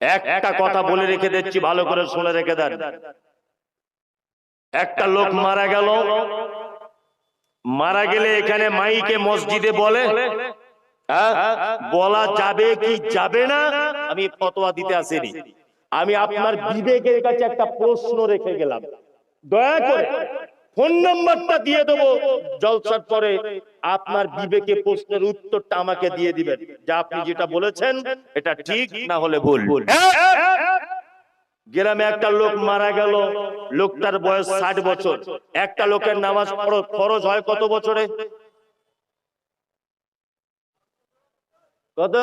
একটা কথা বলে রেখে দিচ্ছি, ভালো করে শুনে রেখে দেন। একটা লোক মারা গেল। মারা গেলে এখানে মাইকে মসজিদে বলে হ্যাঁ? বলা যাবে কি যাবে না? আমি ফতোয়া দিতে আসিনি। আমি আপনার বিবেকের কাছে একটা প্রশ্ন রেখে গেলাম। দয়া করে ফোন নাম্বারটা দিয়ে দেবো। জলসার পরে আপনার বিবেকে প্রশ্নের উত্তরটা আমাকে দিয়ে দিবেন। যে আপনি যেটা বলেছেন, এটা ঠিক না হলে ভুল। গ্রামে একটা লোক মারা গেল। লোকটার বয়স ষাট বছর। একটা লোকের নামাজ খরচ হয় কত বছরে? কত।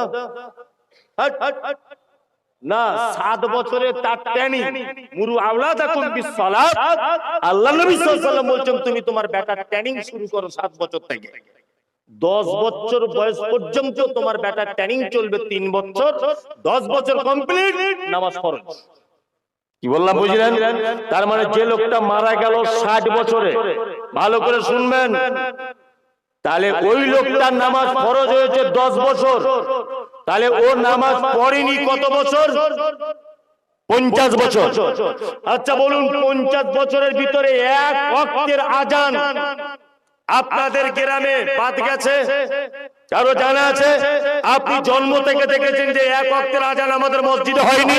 না, সাত বছরে তার মুরু আওলা তাকুম বিসসালাত। আল্লাহ নবী বলছেন, তুমি তোমার বেটার ট্যানিং শুরু করো সাত বছর থেকে। দশ বছর বয়স পর্যন্ত তোমার বেটার ট্যানিং চলবে তিন বছর। দশ বছর কমপ্লিট, নামাজ ফরজ। কি বললাম বুঝলেন? তার মানে যে লোকটা মারা গেল ষাট বছরে, ভালো করে শুনবেন। তাহলে ওই লোকটার নামাজ ফরজ হয়েছে দশ বছর। তাহলে ও নামাজ পড়েনি কত বছর? পঞ্চাশ বছর। আচ্ছা বলুন পঞ্চাশ বছরের ভিতরে এক অক্টের আজান আপনাদের গ্রামে বাদ গেছে? কারও জানা আছে? আপনি জন্ম থেকে দেখেছেন যে এক অক্টের আজান আমাদের মসজিদে হয়নি।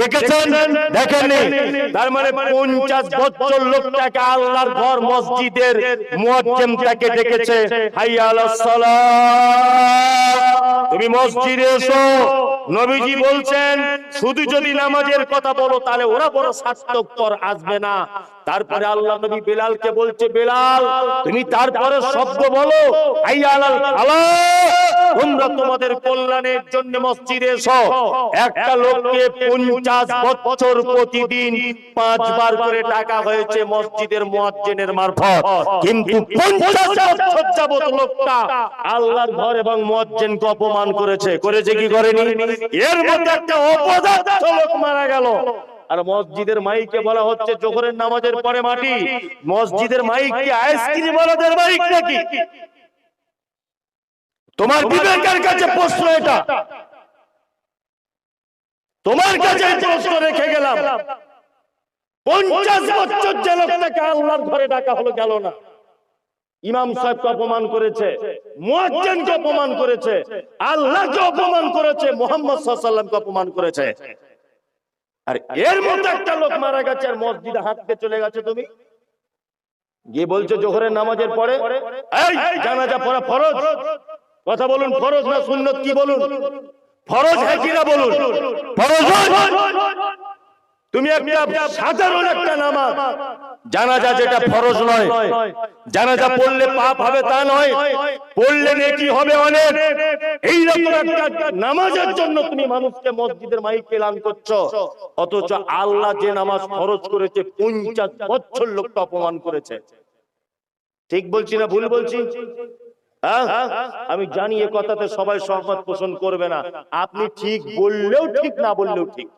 দেখেছেন? দেখেননি? তার মানে পঞ্চাশ বছর লোকটাকে আল্লাহর ঘর মসজিদের মুয়াজ্জেমটাকে ডেকেছে। হাইয়া আলাস সালাত তুমি মসজিদে এসো। নবীজি বলছেন শুধু যদি নামাজের কথা বলো তাহলে ওরা বড় স্বার্থপর আসবে না। তারপরে আল্লাহ নবী বেলালকে বলছে বেলাল তুমি তারপরে শব্দ বলো। হাইয়া আলাল ফালাহ তোমরা তোমাদের কল্যাণের জন্য মসজিদে এসো। একটা লোককে পঞ্চাশ বছর প্রতিদিন পাঁচবার করে টাকা হয়েছে মসজিদের মুয়াজ্জিনের মারফত। কিন্তু পঞ্চাশ বছর যাবত লোকটা আল্লাহর ঘর এবং মুয়াজ্জিনকে অপমান করেছে। করেছে কি করেনি? এর মধ্যে একটা অপদার্থ লোক মারা গেল। আর মসজিদের মাইকে বলা হচ্ছে জোহরের নামাজের পরে মাটি। মসজিদের মাইক কি আইসক্রিম ওয়ালাদের মাইক নাকি? তোমার বিবেকের কাছে প্রশ্ন এটা। তোমার কাছে প্রশ্ন রেখে গেলাম। পঞ্চাশ বছর যে লোকটাকে আল্লাহর ঘরে ডাকা হলো গেল না। ইমাম সাহেবকে অপমান করেছে। মুয়াজ্জিনকে অপমান করেছে। আল্লাহকে অপমান করেছে। মোহাম্মদ সাল্লামকে অপমান করেছে। আর এর মধ্যে একটা লোক মারা গেছে আর মসজিদে হাঁটতে চলে গেছে তুমি? গিয়ে বলছো জোহরের নামাজের পরে এই জানাজা পড়া ফরজ। কথা বলুন ফরজ না সুন্নত কি বলুন? ফরজ হ্যাঁ কিনা বলুন? ফরজ তুমি একটা সাধারণ একটা নামাজ। জানাজা যেটা ফরজ নয়। জানাজা পড়লে পাপ হবে তা নয়। পড়লে নেকি হবে অনেক। এইরকম একটা নামাজের জন্য তুমি মানুষকে মসজিদের মাইক এলান করছ। অথচ আল্লাহ যে নামাজ ফরজ করেছে পঞ্চাশ বছর লোকটা অপমান করেছে। ঠিক বলছি না ভুল বলছি? হ্যাঁ? আমি জানি এ কথাতে সবাই সহমত পোষণ করবে না। আপনি ঠিক বললেও ঠিক, না বললেও ঠিক।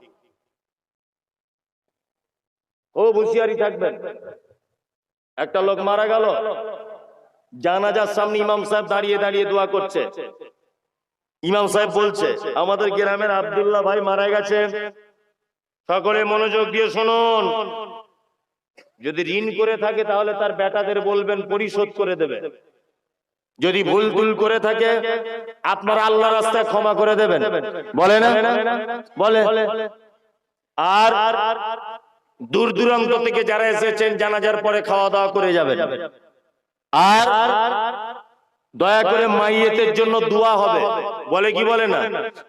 ও হুঁশিয়ারি থাকবেন একটা লোক মারা গেল। জানাজার সামনে ইমাম সাহেব দাঁড়িয়ে দাঁড়িয়ে দোয়া করছে। ইমাম সাহেব বলছে, আমাদের গ্রামের আবদুল্লাহ ভাই মারা গেছে। সকলে মনোযোগ দিয়ে শুনুন। যদি ঋণ করে থাকে তাহলে তার বেটাদের বলবেন পরিশোধ করে দেবে। যদি ভুল ভুল করে থাকে আপনারা আল্লাহ রাস্তায় ক্ষমা করে দেবেন। বলে না? বলে আর দূর দূরান্ত থেকে যারা এসেছেন জানাজার পরে খাওয়া দাওয়া করে যাবেন। আর দয়া করে মাইয়েতের জন্য দোয়া হবে। বলে কি বলে না?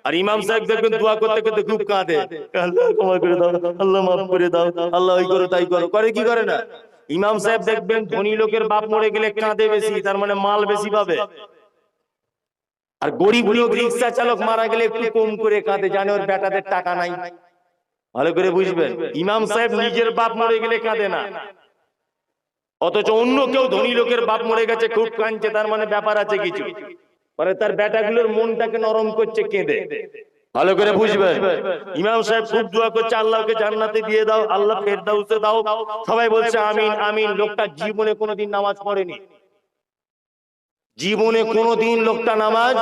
আর ইমাম সাহেব দেখবেন দোয়া করতে করতে খুব কাঁদে। আল্লাহ ক্ষমা করে দাও। আল্লাহ মাফ করে দাও। আল্লাহ ওই করো তাই করো। করে কি করে না? ইমাম সাহেব দেখবেন ধনী লোকের বাপ মরে গেলে কাঁদে বেশি তার মানে মাল বেশি পাবে। আর গরিব লোক রিক্সা চালক মারা গেলে একটু কম করে কাঁদে জানে ওর বেটাদের টাকা নাই। ভালো করে বুঝবেন ইমাম সাহেব নিজের বাপ মরে গেলে কাঁদে না। অথচ অন্য কেউ ধনী লোকের বাপ মরে গেছে খুব কাঁদছে তার মানে ব্যাপার আছে কিছু। মানে তার বেটাগুলোর মনটাকে নরম করছে কেঁদে। ভালো করে বুঝবেন। ইমাম সাহেব খুব দোয়া করছে আল্লাহকে জান্নাতে দিয়ে দাও আল্লাহ ফেরদাউসে দাও। সবাই বলছে আমিন আমিন। লোকটা জীবনে কোনোদিন নামাজ পড়েনি। জীবনে কোনোদিন লোকটা নামাজ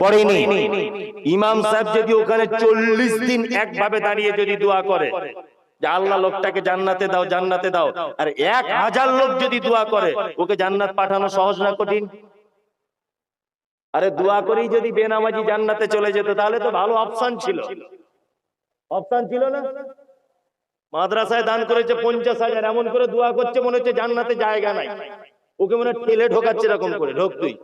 পড়েনি। ইমাম সাহেব যদি ওখানে চল্লিশ দিন একভাবে দাঁড়িয়ে যদি দোয়া করে যে আল্লাহ লোকটাকে জান্নাতে দাও জান্নাতে দাও। আর এক হাজার লোক যদি দোয়া করে ওকে জান্নাত পাঠানো সহজ না কঠিন? আরে দোয়া করেই যদি বেনামাজি জান্নাতে চলে যেত তাহলে তো ভালো অপশন ছিল। অপশন ছিল না? মাদ্রাসায় দান করেছে পঞ্চাশ হাজার এমন করে দোয়া করছে মনে হচ্ছে জান্নাতে জায়গা নাই। ওকে মনে ঠেলে ঢোকাচ্ছে এরকম করে ঢোক তুই।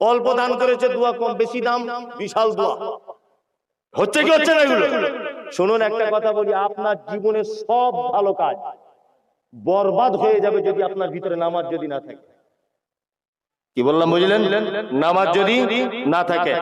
অল্প দান করেছে দোয়া কম বেশি দাম বিশাল দোয়া। হচ্ছে কি হচ্ছে না এগুলো? শুনুন একটা কথা বলি আপনার জীবনে সব ভালো কাজ বরবাদ হয়ে যাবে যদি আপনার ভিতরে নামাজ যদি না থাকে। কি বললাম বুঝলেন? নামাজ যদি না থাকে।